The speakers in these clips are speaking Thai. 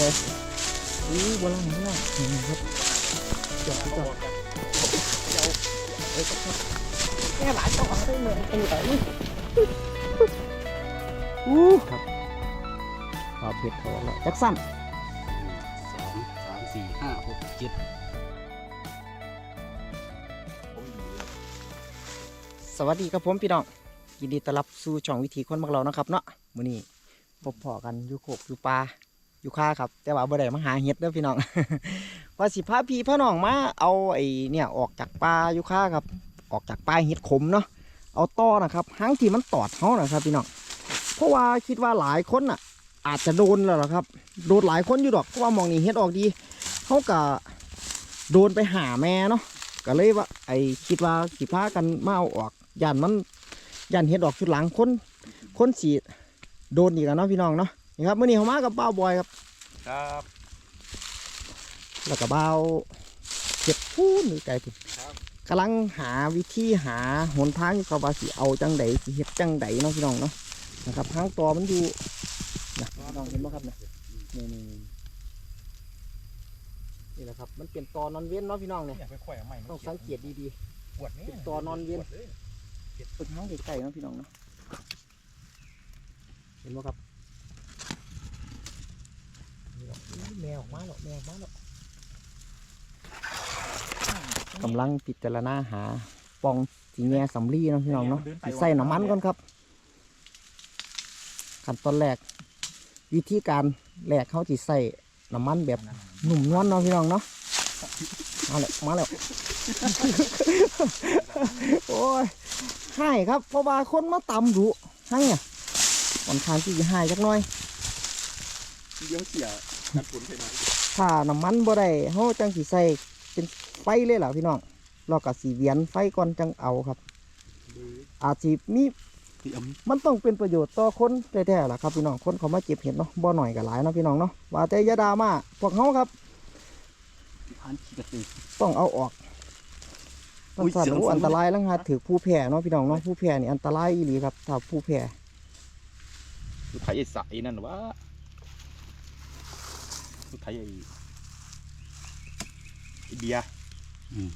เลยอู้บนล่างบนล่างนี่ครับจอดจอดเอ้ยครับแม่หลานเจ้าของได้เหมือนตัวไหนอู้ครับปลาเผ็ดเขาแล้วจ็คสันสองสามสี่ห้าหกเจ็ดสวัสดีครับผมพี่น้องยินดีต้อนรับสู่ช่องวิถีคนบักเรานะครับเนาะมื้อนี้พบพอกันอยู่โคกอยู่ป่า อยู่ค่าครับ แต่ว่าบ่ได้มาหาเห็ดเด้อพี่น้อง ว่าสิพาพี่พ่อน้องมาเอาไอ้เนี่ยออกจากป่าอยู่ค่าครับ ออกจากป่าเห็ดขมเนาะเอาต้อนะครับหางที่มันตอดเฮานะครับ พี่น้องเพราะว่าคิดว่าหลายคนน่ะ อาจจะโดนแล้วล่ะครับ โดนหลายคนอยู่ดอกเพราะว่ามองนี่เห็ดออกดีเขาก็โดนไปหาแม่เนาะก็เลยว่า ไอ้คิดว่าสิพากันมาเอาออกย่านมันย่านเห็ดออกชุดหลังคนคนสีโดนอีกแล้วเนาะพี่น้องเนาะ นี่ครับมื่อนี้เขามากับเป้าบอยครับ ครับแล้วก็เบ้าเก็บพูนหรือไก่พุ่นกำลังหาวิธีหาหนทางอยู่ครับว่าสิเอาจังใดสิเฮ็ดจังใดเนาะพี่น้องเนาะนะครับหางตอมันอยู่นะพี่น้องเห็นไหมครับเนี่ยนี่นี่นี่นี่แหละครับ มันเป็นตอนอนเว้นเนาะพี่น้องเนี่ยอยากไปข่อยเอาใหม่ต้องสังเกตดีปวดนี่เป็นตัวนอนเวียนๆฝึกหางไก่ๆเนาะพี่น้องเนาะเห็นไหมครับนี่หรอกอุ๊ย แมวออกมาหรอกแมวออกมาหรอกกำลังพิจารณาหาปองสีแง่สำลีเนาะพี่น้องเนาะสิใส่น้ำมันก่อนครับ ขั้นตอนแรก วิธีการแรกเขาจะใส่น้ำมันแบบหนุ่มนวลเนาะพี่น้องเนาะมาแล้วมาแล้วโอ้ยให้ครับเพราะว่าคนมาตำดุให้อะค่อนข้างที่จะให้จักหน่อยเลี้ยงเสีย กันฝนไปหน่อยถ้าน้ำมันบ่ได้เฮาจังสิใส่เป็นไฟเลยล่ะพี่น้องเราก็สีเวียนไฟก่อนจังเอาครับ อาจสิมีเตรียมมันต้องเป็นประโยชน์ต่อคนแท้ๆล่ะครับพี่น้องคนเขามาเก็บเห็ดเนาะบ่หน่อยก็หลายเนาะพี่น้องเนาะว่าแต่อยาดรามาพวกเฮาครับผ่านขี้กระตือต้องเอาออกต้องอุ๊ยสั่นเสียงโอ้สั่นอันตรายแล้วฮะถือผู้แพ้เนาะพี่น้องเนาะผู้แพ้นี่อันตรายอีหลีครับถ้าผู้แพ้รถไถไอ้สายนั่นวะ รถไถไอ้ไอ้เบียร์อืม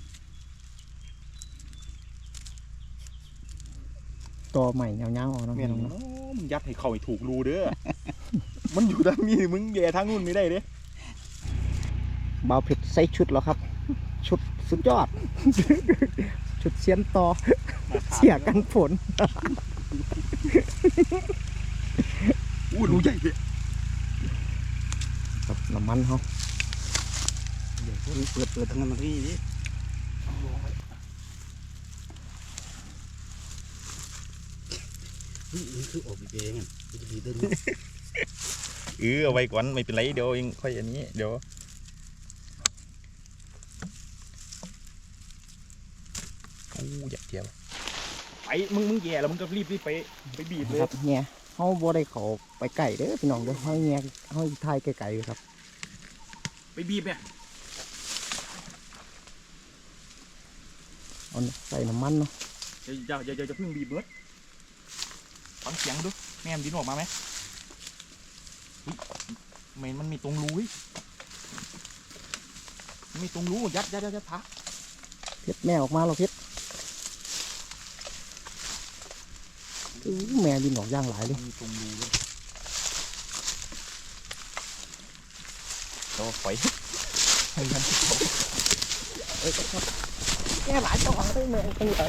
ตัวใหม่เงาๆออกเนาะเมียพี่นน้องเนาะมึงยัดให้เข้าให้ถูกรูเด้อ มันอยู่ทางนี้มึงแย่ทางนู้นไม่ได้เด้เบาเผ็ดใส่ชุดแล้วครับ ชุดสุดยอด ชุดเสียนต่อเสียกันฝนอู้รูใหญ่เลยครับน้ำ มันเขาเดี๋ยวเปิดเปิดทางนั้นมาที่นี่เฮ้ยมันคือออกไปเองอะมันจะดีเดินเออเอาไว้ก่อนไม่เป็นไรเดี๋ยวเองค่อยอันนี้เดี๋ยวอู้อยากเที่ยวไปมึงมึงแย่แล้วมึงก็รีบรีบไปไปบีบเลยครับเนี่ยเขาบ่ได้เขาไปไก่เด้อพี่น้องเด้อเขาแงเขาทายไก่ๆอยู่ครับ ไปบีบเนี่ยเอาใส่น้ำมันเนาะอย่าอย่าอย่าอย่าเพิ่งบีบเบิดฟังเสียงดูแม่มนดินออกมาไหมเฮ้ยเมนมันมีตรงรูเฮ้ยมันมีตรงรูยัดยัดยัดยัดพักเพชรแม่ออกมาแล้วเพชรอู้แม่ดินออกย่างหลายเลยมีตรงรู ด้วยเราไฟให้มัน เอ้ยครับแม่หลายเจ้าของได้เหมือนตัวไหน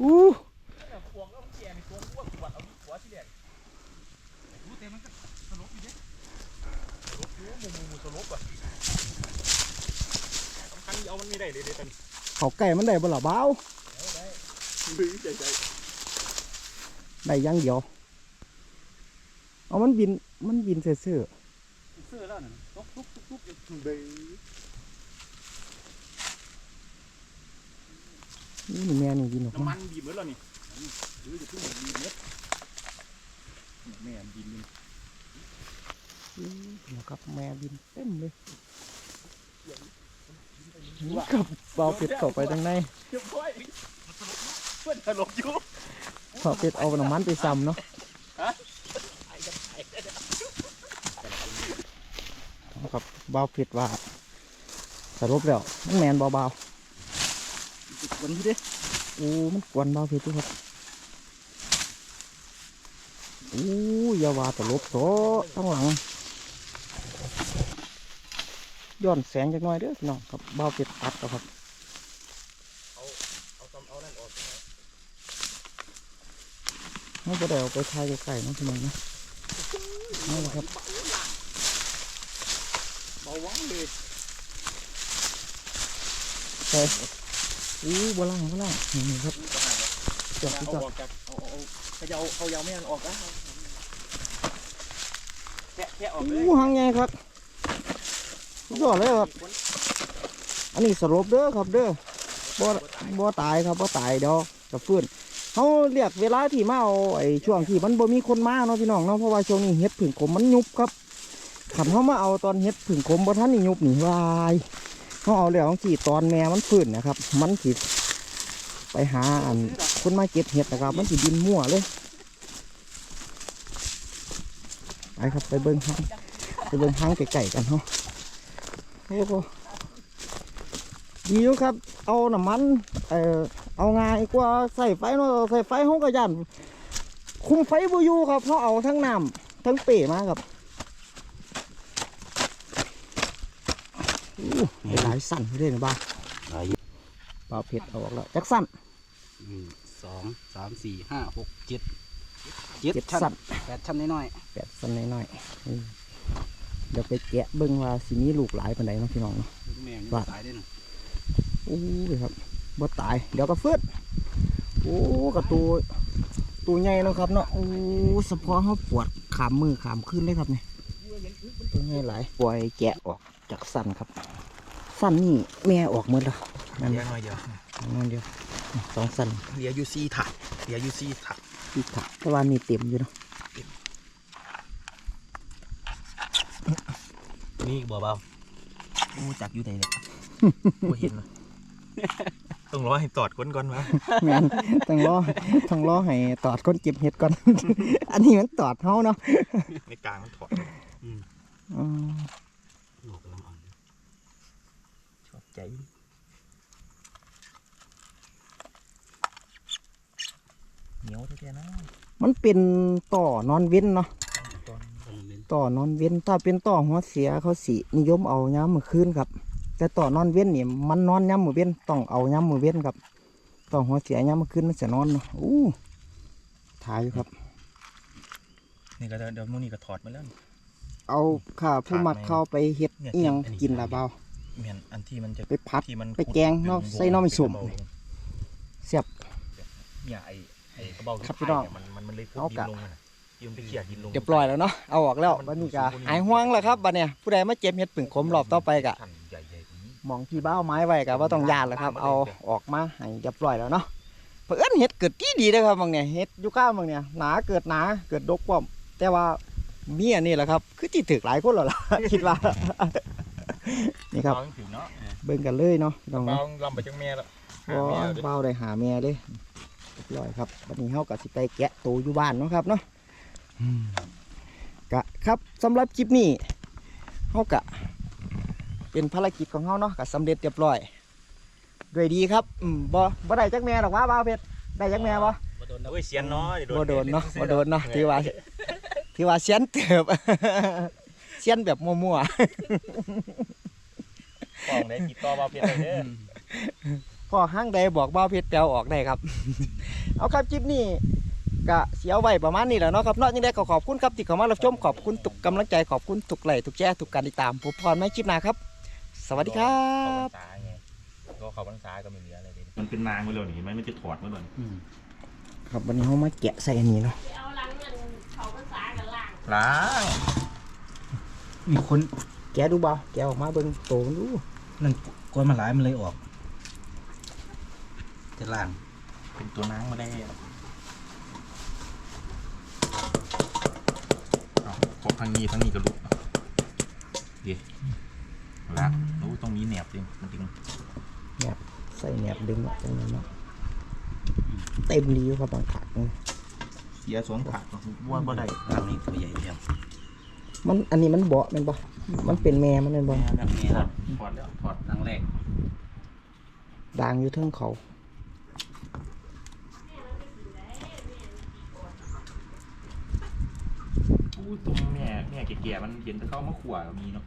อู้ พวงแล้วแกในตัวอ้วนขวดเอาหัวที่แรกรู้แต่มันก็สลบอยู่เนี่ยสลบอยู่มูมูมูสลบอ่ะสำคัญเอามันไม่ได้เลยเด็ดตัน เขาไก่มันได้บ่ล่ะบ้าว บื้อใจใจ ได้อยังเดียว เอามันบิน มันบินเสื่อเสื้อแล้วน่ะตุ๊บตุ๊บตุ๊บตุ๊บบื้อๆนี่แม่นี่บินออกน้ำมามันบีบเมื่อแล้วนี่หรือจะเพิ่งบีบเม็ดแม่นบินนี่อื้อเดี๋ยวครับแม่บินเต็มเลยนี่กับเบาเป็ดเข้าไปทางในเรียบร้อยเพื่อนตลกอยู่เบาเป็ดเอาน้ำมันไปซ้ำเนาะ เบาผิดว่าสรุปแล้วมันแมนเบาวันนี้เด้ๆอู้มันกวนเบาผิดทุกครับอู้อยาวาตลบโตทั้งหลังย้อนแสงจักหน่อยเด้อพี่น้องครับเบาผิดตัดแล้วครับเอาตำเอานั่นออกไม่ได้เอาไปทายไก่ๆเนาะพี่น้องนะนี่แหละครับ เบาวังเลยใช่อู้บล่างบล่างนี่ครับจบเอาจบออกจากเอาเอาเอาจะเอาเอายาวไม่อันออกนะแค่แค่ออกเลยอู้หางไงครับสุดยอดเลยครับ อันนี้สรุปเด้อครับเด้อบ่บ่ตายครับบ่ตายเดี๋ยวจะฟื้นเขาเรียกเวลาที่มาเอาไอ้ช่วงที่มันบ่มีคนมาเนาะพี่น้องเนาะเพราะว่าช่วงนี้เห็ดผึ่งขมมันยุบครับ ขันเข้ามาเอาตอนเห็ดผึ่งขมบ่ทันนี่ยุบนี่วายเขาเอาแล้วที่ตอนแม่มันฟื้นนะครับ มันสิไปหาอันคนมาเก็บเห็ดนะครับ มันสิดินมั่วเลยไปครับไปเบิ้งห้างไปเบิ้งห้างไก่ๆกันเนาะโอ้โหดีอยู่ครับ เอาน้ำมันเอ่อเอาง่ายกว่าใส่ไฟเนาะใส่ไฟห้องกระยันคุมไฟบอยู่ครับเพราะเอาทั้งน้ำทั้งเป๋มาครับอู้ได้ หลายสั่นเลยนะบ้าหลายปลาเผ็ดเอาออกแล้วจักสั่นหนึ่งสองสามสี่ห้าหกเจ็ดเจ็ดเจ็ดชั้สั่นนแปดชั้นน้อยแปดสั่นน้อยๆอืมเดี๋ยวไปแกะเบิ้งว่าสิมีลูกหลายปานใดเนาะพี่น้องเนาะๆแม่นี่ว่าตายได้หนึ่งอู้ยครับบ่ตายเดี๋ยวก็ฟืดโอ้กับตัวตัวใหญ่เนาะครับเนาะโอ้สะพอเขาปวดขามมือขามขึ้นเลยครับเนี่ยตัวใหญ่หลายปล่อยแกะออกจากสันครับ สันนี่แม่ออกหมดแล้วนั่นเหลือหน่อยเดียวนั่นเดียวสองสันเหลืออยู่ซี่ถาดเหลืออยู่ซี่ถาดอีกถักแต่ว่านี่เต็มอยู่เนาะนี่เบาเบาโอ้จักอยู่ไหนเนี่ยบ่เห็นเลยต้องรอให้ตอดก้นก่อนวะแม่นต้องรอต้องรอให้ตอดคนเก็บเห็ดก่อน อันนี้มันตอดเฮาเนาะในกลางมันถอดอืม หนูกำลังอ่อน ชอบ ใจเหนียวแท้ๆนะมันเป็นต่อนอนเว้นเนาะตอนตอนนี้ต่อนอนเว้นถ้าเป็นต่อหัวเสียเขาสินิยมเอาย้ำมือคืนครับ แต่ต่อนอนเว้นนี่มันนอนย้ำมือเว้นต้องเอาย้ำมือเว้นครับต่อหัวเสียย้ำมือคืนมันจะนอนเนาะอู้ถ่ายอยู่ครับ นี่ก็เดี๋ยวมื้อนี้ก็ถอดมาแล้วนี่ เอาข้าผู้มักเข้าไปเฮ็ดเนี่ยเอียงอันนี้ กินละเบา แม่นอันที่มันจะไปพัดที่มันไปแกงเนาะใส่หน่อไม้ส้มเสียบเนี่ยไอ้ไอ้กระเป๋าครับที่พี่น้องเนี่ยมันมันมันเลยพุเอาดิกะนลงน่ะที่มันไปเขี่ยดินลงเรียบร้อยแล้วเนาะเอาออกแล้วมันบัดนี้ก็สูงๆหายห่วงแล้วครับบัดเนี่ยผู้ใดมาเจ็บเฮ็ดผึ่งขมรอบต่อไปกะชั้นใหญ่ๆกว่านี้หมองที่บ้าเอาไม้ไว้กะว่าต้องยานแล้วครับ เอาออกมาให้เรียบร้อยแล้วเนาะเพื่อนเฮ็ดเกิดที่ดีเลยครับบางเนี่ยเฮ็ดอยู่ข้างบางเนี่ยหนาเกิดหนาเกิดดกป้อมแต่ว่าเมียนี่แหละครับ คือที่ถึกหลายคนแล้วล่ะคิดว่า นี่ครับเบาถึงเนาะเบิ่งกันเลยเนาะพี่น้องเบาเนาะลำไปจังแม่แล้วโอ้ยเบาได้หาแม่เลยเรียบร้อยครับวันนี้เฮาก็สิไปแกะตูอยู่บ้านเนาะครับเนาะอืมกะครับสำหรับคลิปนี้เฮากะเป็นภารกิจของเฮาเนาะก็สำเร็จเรียบร้อยด้วยดีครับอืมบ่บ่ได้จักแม่หรอกว่าบ่าวเพชรได้จักแม่บ่โอ้ยเสียนเนาะบ่โดนเนาะบ่โดนเนาะถือว่าถือว่าเสียนเติบเสียนแบบมั่ว ของได้ติดต่อเบาเพียงเลยเด้อๆพอห้างใดบอกบ่าวเพชรแปลวออกได้ครับ เอาครับคลิปนี้ก็เสียไว้ประมาณนี้แหละเนาะครับเนอกจากนี้ก็ขอบคุณครับที่เข้ามารับชมขอบคุณทุกกำลังใจขอบคุณทุกไลค์ทุกแชร์ทุกการติดตามผมพรไม่คลิปหน้าครับ สวัสดีครับ เขาพรรษาไงก็เขาพรรษาก็ไม่เหลืออะไรเลย มันเป็นนางไปเลยนี่มันไม่จะถอดมาเลยอืมครับวันนี้เรามาแกะใส่อันนี้เนาะเอาหลังเงินเขาภาษากันล่าง ล้าง มีคน แกะดูเบาแกะออกมาเบิ่งโตมันดูนั่นกวนมาหลายมันเลยออกจะล่างเป็นตัวนางมาได้เอาพบทางนี้ทางนี้ก็ลุกดีล้างโอ้ตรงนี้แหนบจริงมันจริงใส่แหนบดึงออกจากนั้นเนาะเต็มดีอยู่ครับบางถักนี่เสียสวงขาดบ้วนบ่ได้ล่างนี่ตัวใหญ่เดียว มันอันนี้มันเบาะแมันปะมันเป็นแม่มันเป็นบอลแม่เนี่ยนี่ครับถอดแล้วถอดครั้งแรกด่างอยู่เทิงเขาอู้ตรงแม่แม่แก่ๆมันเย็นจะเข้ามาขวามีเนาะ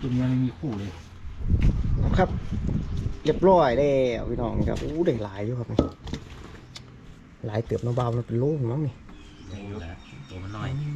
ตัวนี้ไม่มีคู่เลยครับเรียบร้อยแล้วพี่น้องครับอู้ได้หลายอยู่ครับนี่หลายเติบเนาะเบามันเป็นโล่งมั้งนี่ตัวมันน้อยอืม